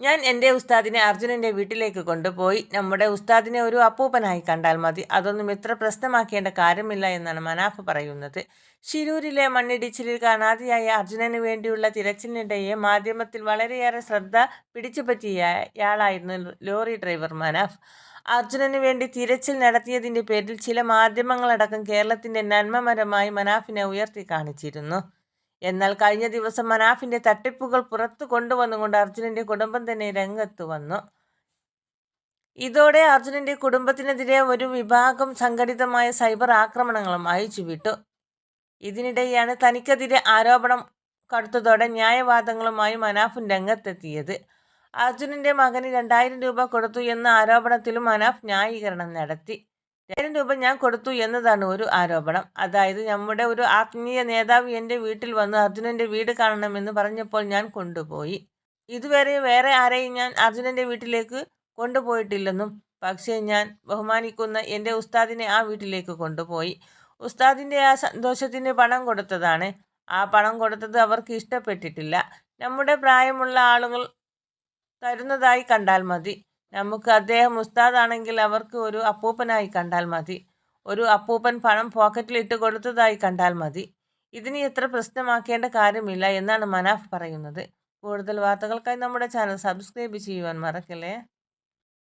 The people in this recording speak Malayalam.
ഞാൻ എന്റെ ഉസ്താദിനെ അർജുനന്റെ വീട്ടിലേക്ക് കൊണ്ടുപോയി നമ്മുടെ ഉസ്താദിനെ ഒരു അപ്പൂപ്പനായി കണ്ടാൽ മതി. അതൊന്നും ഇത്ര പ്രശ്നമാക്കേണ്ട കാര്യമില്ല എന്നാണ് മനാഫ് പറയുന്നത്. ഷിരൂരിലെ മണ്ണിടിച്ചിലിൽ കാണാതെയായ അർജുനന് വേണ്ടിയുള്ള തിരച്ചിലിനിടയെ മാധ്യമത്തിൽ വളരെയേറെ ശ്രദ്ധ പിടിച്ചുപറ്റിയയാളായിരുന്നു ലോറി ഡ്രൈവർ മനാഫ്. അർജുനന് വേണ്ടി തിരച്ചിൽ നടത്തിയതിന്റെ പേരിൽ ചില മാധ്യമങ്ങളടക്കം കേരളത്തിന്റെ നന്മമരമായി മനാഫിനെ ഉയർത്തി കാണിച്ചിരുന്നു. എന്നാൽ കഴിഞ്ഞ ദിവസം മനാഫിന്റെ തട്ടിപ്പുകൾ പുറത്തു കൊണ്ടുവന്നുകൊണ്ട് അർജുനന്റെ കുടുംബം തന്നെ രംഗത്ത് വന്നു. ഇതോടെ അർജുനന്റെ കുടുംബത്തിനെതിരെ ഒരു വിഭാഗം സംഘടിതമായ സൈബർ ആക്രമണങ്ങളും അയച്ചുവിട്ടു ഇതിനിടെയാണ് തനിക്കെതിരെ ആരോപണം കടുത്തതോടെ ന്യായവാദങ്ങളുമായി മനാഫും രംഗത്തെത്തിയത്. അർജുനന്റെ മകന് രണ്ടായിരം രൂപ കൊടുത്തു എന്ന ആരോപണത്തിലും മനാഫ് ന്യായീകരണം നടത്തി. രണ്ടായിരം രൂപ ഞാൻ കൊടുത്തു എന്നതാണ് ഒരു ആരോപണം. അതായത് നമ്മുടെ ഒരു ആത്മീയ നേതാവ് എന്റെ വീട്ടിൽ വന്ന് അർജുനന്റെ വീട് കാണണമെന്ന് പറഞ്ഞപ്പോൾ ഞാൻ കൊണ്ടുപോയി. ഇതുവരെ വേറെ ആരെയും ഞാൻ അർജുനന്റെ വീട്ടിലേക്ക് കൊണ്ടുപോയിട്ടില്ലെന്നും പക്ഷേ ഞാൻ ബഹുമാനിക്കുന്ന എന്റെ ഉസ്താദിനെ ആ വീട്ടിലേക്ക് കൊണ്ടുപോയി. ഉസ്താദിന്റെ ആ സന്തോഷത്തിന് പണം കൊടുത്തതാണ്. ആ പണം കൊടുത്തത് അവർക്ക് ഇഷ്ടപ്പെട്ടിട്ടില്ല. നമ്മുടെ പ്രായമുള്ള ആളുകൾ തരുന്നതായി കണ്ടാൽ മതി. നമുക്ക് അദ്ദേഹം ഉസ്താദാണെങ്കിൽ അവർക്ക് ഒരു അപ്പൂപ്പനായി കണ്ടാൽ മതി. ഒരു അപ്പൂപ്പൻ പണം പോക്കറ്റിലിട്ട് കൊടുത്തതായി കണ്ടാൽ മതി. ഇതിന് എത്ര പ്രശ്നമാക്കേണ്ട കാര്യമില്ല എന്നാണ് മനാഫ് പറയുന്നത്. കൂടുതൽ വാർത്തകൾക്കായി നമ്മുടെ ചാനൽ സബ്സ്ക്രൈബ് ചെയ്യുവാൻ മറക്കല്ലേ?